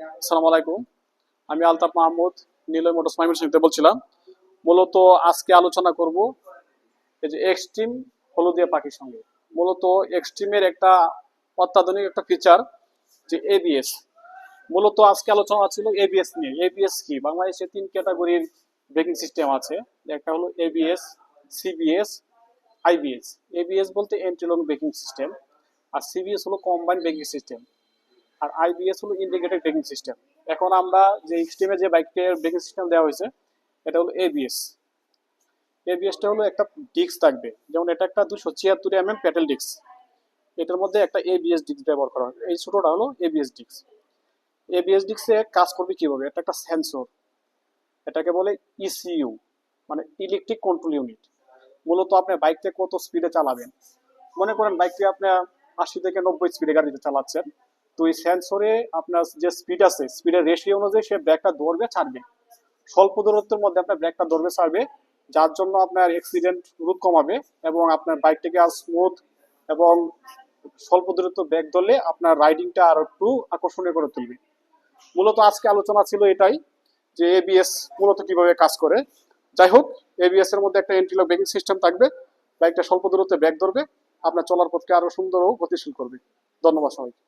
আসসালামু আলাইকুম। আমি আলতাফ মাহমুদ, নীলয় মোটরস মাইমের বলছিলাম। মূলত আজকে আলোচনা করব এই যে এক্সট্রিম হলুদিয়া পাখির সঙ্গে। মূলত এক্সট্রিমের একটা অত্যাধুনিক একটা ফিচার যে এবিএস মূলত আজকে আলোচনা ছিল এবিএস নিয়ে। এবিএস কি? বাংলাদেশে তিন ক্যাটাগরির ব্রেকিং সিস্টেম আছে। একটা হলো এবিএস সিবিএস আইবিএস এবিএস বলতে এন্ট্রিলং ব্রেকিং সিস্টেম আর সিবিএস হলো কম্বাইন ব্রেকিং সিস্টেম আর আইবিএস হলো ইন্টিগ্রেটেড ব্রেকিং সিস্টেম এখন আমরা যে এক্সট্রিমে যে বাইকের ব্রেকিং সিস্টেম দেওয়া হয়েছে, এটা হলো এবিএস এবিএসটা হলো একটা ডিস্ক থাকবে, যেমন এটা একটা দুশো ছিয়াত্তর এম এম প্যাটেল ডিস্ক এটার মধ্যে একটা এবিএস ডিস্ক ব্যবহার করা হয়। এই ছোটোটা হলো এবিএস ডিস্ক এবিএস ডিস্কে কাজ করবে কীভাবে? এটা একটা সেন্সর এটাকে বলে ইসিইউ মানে ইলেকট্রিক কন্ট্রোল ইউনিট মূলত আপনি বাইকটা কত স্পিডে চালাবেন? মনে করেন বাইকটি আপনি আশি থেকে নব্বই স্পিডে গাড়িতে চালাচ্ছেন। তো এই সেন্সরে আপনার যে স্পিড আছে স্পিডের রেশিও অনুযায়ী সে ব্রেকটা ধরবে, ছাড়বে। স্বল্প দূরত্বের মধ্যে আপনার ব্রেকটা ধরবে, ছাড়বে। যার জন্য আপনার অ্যাক্সিডেন্ট রোধ কমাবে এবং আপনার বাইকটাকে আর স্মুথ এবং স্বল্প দূরত্ব ব্রেক ধরলে আপনার রাইডিংটা আরও একটু আকর্ষণীয় করে তুলবে। মূলত আজকে আলোচনা ছিল এটাই যে এবিএস মূলত কীভাবে কাজ করে। যাই হোক এবিএস এর মধ্যে একটা এন্ট্রিলক ব্রেকিং সিস্টেম থাকবে। বাইকটা স্বল্প দূরত্বে ব্রেক ধরবে। আপনার চলার পথকে আরও সুন্দর ও গতিশীল করবে। ধন্যবাদ সবাইকে।